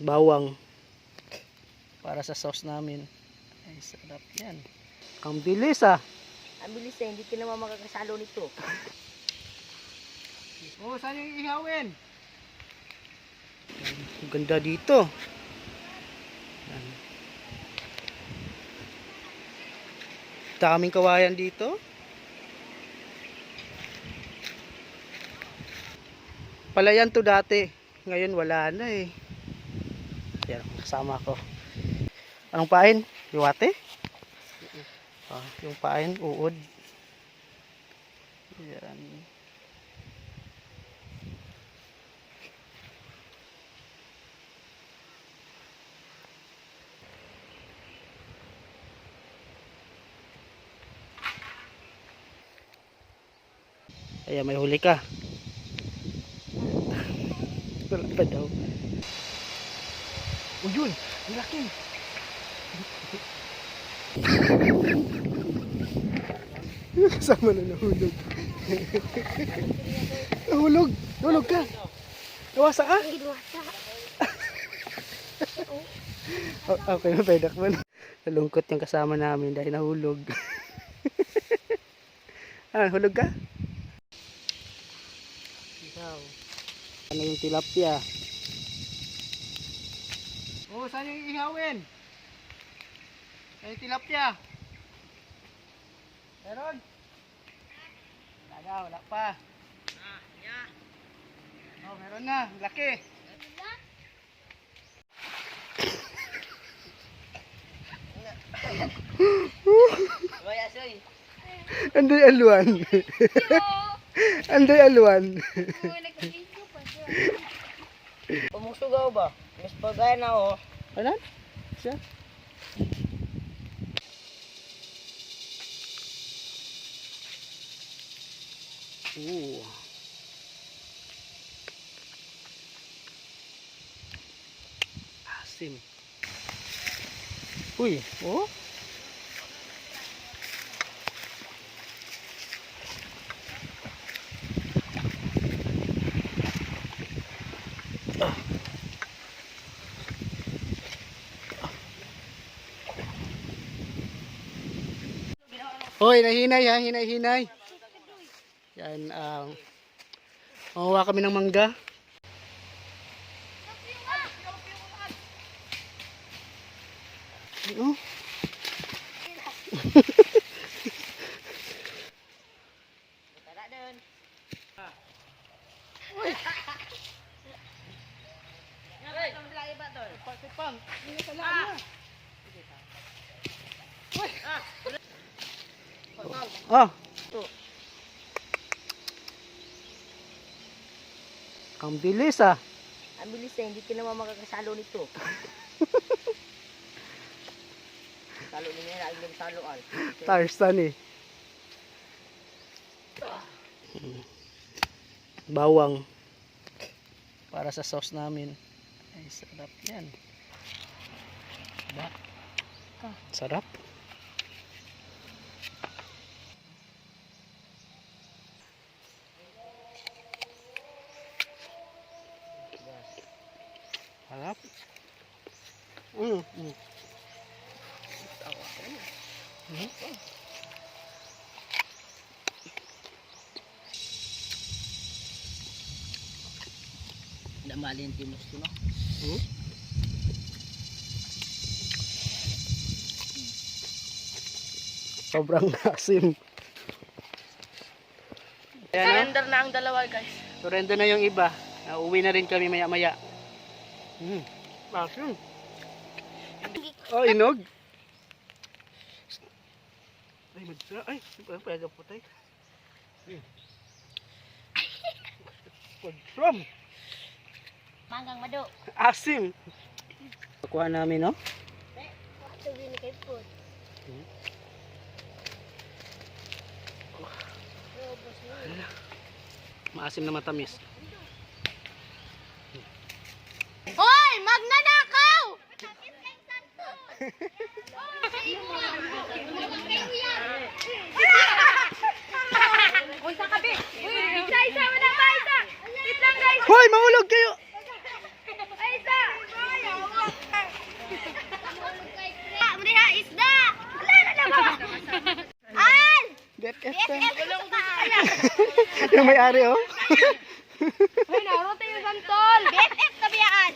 bawang para sa sauce namin. Ay, sarap yan. Ang bilis ah. Ang bilis eh, hindi ka naman makakasalo nito. Oh, saan yung ihawin? Ang ganda dito. Yan. Daming kawayan dito. Palayan to dati. Ngayon wala na eh. Yan, kasama ko. Anong pain? Iwate? Ah, yung pain, uod. Yan. Ayan, may huli ka. Wala pa daw. O yun, ang laki. Kasama na nahulog. nahulog. Nahulog ka. Nawasa ka? O- okay, mapedak man. Nalungkot yung kasama namin dahil nahulog. ah, hulog ka? Ikaw. Ano yung tilapia? Oh, saan yung ihawin? Ay, tilapia. Meron? Wala na, wala pa. Oh, meron na. Laki. Kaya soy. Andoy aluan. Andoy aluan. Pumusugaw ba? Mas pagaya na oh. Ano? Siya? Ooh. Asim. Uy, oh. Hoy, nahinay ha, hinay, hinay. Yan, um, makuha kami ng mangga. Oh. Tara doon. Ngayon, ang laki ba to? Pang, hindi sa laan na. Ah. Ang bilis ah. Ang bilis eh, hindi ka naman makakasalo nito. Salo niya na, ang saloan. Tarzan eh. Bawang para sa sauce namin. Ay, sarap yan. Ba? Sarap. Sarap. Mm, mm. Mm. Namalin timos ko no? Hmm? Sobrang asim. Ayan na. Surrender na ang dalawa guys. Surrender na yung iba. Nauwi na rin kami maya maya. Hmm. Asim. Oh, inog. Ay, magsara. Ay, pwede putay. Hmm. From Manggang mado. asim. Kuha namin, no? Sabi ni kay food. Maasim na matamis. Hoy! Magnanakaw! Uy, sa kabi! yung may-ari oh. Uy, narote yung santol. Bet-et na biyaan.